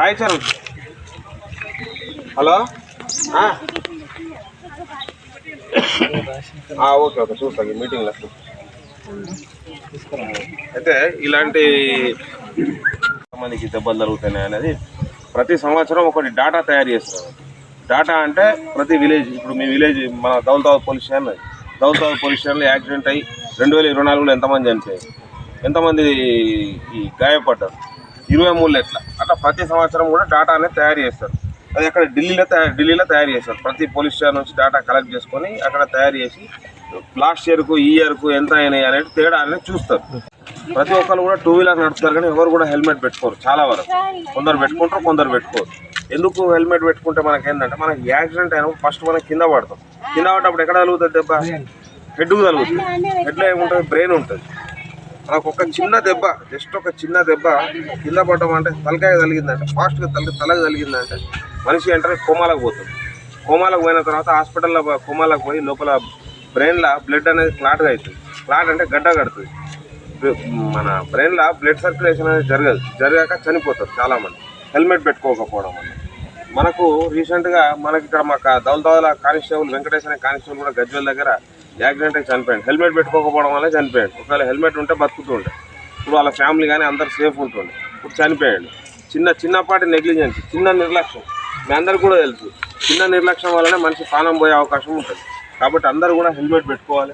Sai hello? Okay okay చూస్తాను మీటింగ్లో అయితే ఇలాంటి మందికి దెబ్బలు జరుగుతున్నాయి అనేది ప్రతి సంవత్సరం ఒకటి డాటా తయారు చేస్తున్నారు డాటా అంటే ప్రతి విలేజ్ ఇప్పుడు మీ విలేజ్ మన దౌలతాబాద్ పోలీస్ స్టేషన్ అది. దౌలతాబాద్ పోలీస్ స్టేషన్లో యాక్సిడెంట్ అయ్యి రెండు వేల ఇరవై నాలుగులో ఎంతమంది చనిపోయారు? ఎంతమంది ఈ గాయపడ్డారు? ఇరవై మూడు ఎట్లా? అట్లా ప్రతి సంవత్సరం కూడా డాటా అనేది తయారు చేస్తారు. అది అక్కడ ఢిల్లీలో తయారు ఢిల్లీలో తయారు చేస్తారు. ప్రతి పోలీస్ స్టేషన్ నుంచి డాటా కలెక్ట్ చేసుకొని అక్కడ తయారు చేసి లాస్ట్ ఇయర్కు ఈ ఇయర్కు ఎంత అయినాయి అనేది తేడా అనేది చూస్తారు. ప్రతి ఒక్కరు కూడా టూ వీలర్ నడుపుతారు కానీ ఎవరు కూడా హెల్మెట్ పెట్టుకోరు చాలా వరకు. కొందరు పెట్టుకుంటారు కొందరు పెట్టుకోరు. ఎందుకు హెల్మెట్ పెట్టుకుంటే మనకి ఏంటంటే మనకి యాక్సిడెంట్ అయినా ఫస్ట్ మనం కింద పడతాం. కింద పడ్డప్పుడు ఎక్కడ తగులుతుంది దెబ్బ? హెడ్కు తగులుతుంది. హెడ్లో ఏముంటుంది? బ్రెయిన్ ఉంటుంది. నాకు ఒక చిన్న దెబ్బ జస్ట్ ఒక చిన్న దెబ్బ కింద పడడం అంటే తలకాయ తలిగిందంటే ఫాస్ట్గా తల తలకు తలిగిందంటే. మనిషి వెంటనే కోమాలకు పోతుంది. కోమాలకు పోయిన తర్వాత హాస్పిటల్లో కోమాలకు పోయి లోపల బ్రెయిన్లో బ్లడ్ అనేది క్లాట్గా అవుతుంది క్లాట్ అంటే గడ్డ కడుతుంది. మన బ్రెయిన్లో బ్లడ్ సర్క్యులేషన్ అనేది జరగదు. జరగాక చనిపోతారు చాలామంది. హెల్మెట్ పెట్టుకోకపోవడం వల్ల. మనకు రీసెంట్గా మనకి ఇక్కడ మాకు దౌలదావుల కానిస్టేబుల్ వెంకటేశ్వర కానిస్టేబుల్ కూడా గజ్వల్ దగ్గర యాక్సిడెంట్ చనిపోయాడు. హెల్మెట్ పెట్టుకోకపోవడం వల్ల చనిపోయాడు. ఒకవేళ హెల్మెట్ ఉంటే బతుకుతూ ఇప్పుడు వాళ్ళ ఫ్యామిలీ కానీ అందరు సేఫ్ ఉంటుండే. ఇప్పుడు చనిపోయాడు. చిన్న చిన్నపాటి నెగ్లిజెన్స్ చిన్న నిర్లక్ష్యం. మీ అందరికి కూడా తెలుసు. చిన్న నిర్లక్ష్యం వల్లనే మనిషి ప్రాణం పోయే అవకాశం ఉంటుంది. కాబట్టి అందరూ కూడా హెల్మెట్ పెట్టుకోవాలి.